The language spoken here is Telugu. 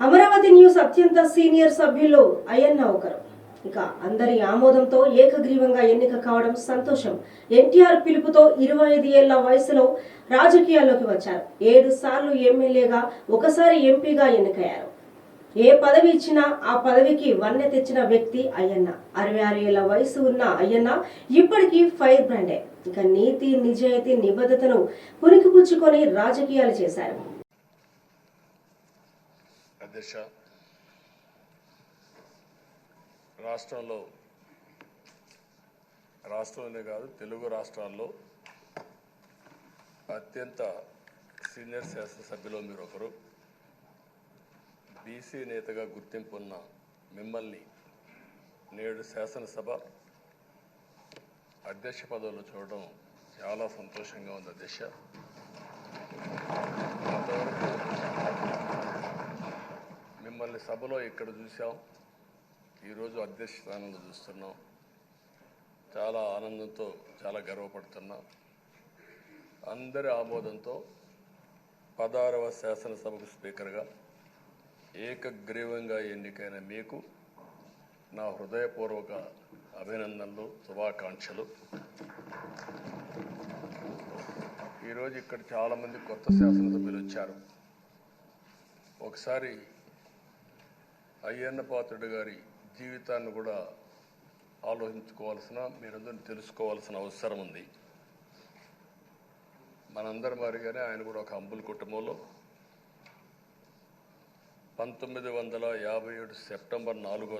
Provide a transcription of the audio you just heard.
అమరావతి న్యూస్ అత్యంత సీనియర్ సభ్యులు అయ్యన్న ఒకరు. ఇక అందరి ఆమోదంతో ఏకగ్రీవంగా ఎన్నిక కావడం సంతోషం. ఎన్టీఆర్ పిలుపుతో ఇరవై ఐదు ఏళ్ళ వయసులో రాజకీయాల్లోకి వచ్చారు. ఏడు సార్లు ఎమ్మెల్యేగా ఒకసారి ఎంపీగా ఎన్నికయ్యారు. ఏ పదవి ఇచ్చినా ఆ పదవికి వన్నె తెచ్చిన వ్యక్తి అయ్యన్న. అరవై ఆరు ఏళ్ళ వయసు ఉన్న అయ్యన్న ఇప్పటికీ ఫైర్ బ్రాండే. ఇక నీతి నిజాయితీ నిబద్ధతను పుణికిపుచ్చుకొని రాజకీయాలు చేశారు. అధ్యక్ష రాష్ట్రంలో రాష్ట్రంలోనే కాదు తెలుగు రాష్ట్రాల్లో అత్యంత సీనియర్ శాసనసభ్యులు మీరు ఒకరు బీసీ నేతగా గుర్తింపు ఉన్న మిమ్మల్ని నేడు శాసనసభ అధ్యక్ష పదవులు చూడడం చాలా సంతోషంగా ఉంది అధ్యక్ష. మిమ్మల్ని సభలో ఇక్కడ చూసాం ఈరోజు అధ్యక్ష స్థానంలో చూస్తున్నాం. చాలా ఆనందంతో చాలా గర్వపడుతున్నాం. అందరి ఆమోదంతో పదహారవ శాసనసభకు స్పీకర్గా ఏకగ్రీవంగా ఎన్నికైన మీకు నా హృదయపూర్వక అభినందనలు శుభాకాంక్షలు. ఈరోజు ఇక్కడ చాలామంది కొత్త శాసనసభ్యులు వచ్చారు. ఒకసారి అయ్యన్న పాత్రుడు గారి జీవితాన్ని కూడా ఆలోచించుకోవాల్సిన మీరందరూ తెలుసుకోవాల్సిన అవసరం ఉంది. మనందరి మారిగానే ఆయన కూడా ఒక అంబుల్ కుటుంబంలో. పంతొమ్మిది వందల యాభై ఏడు సెప్టెంబర్ నాలుగో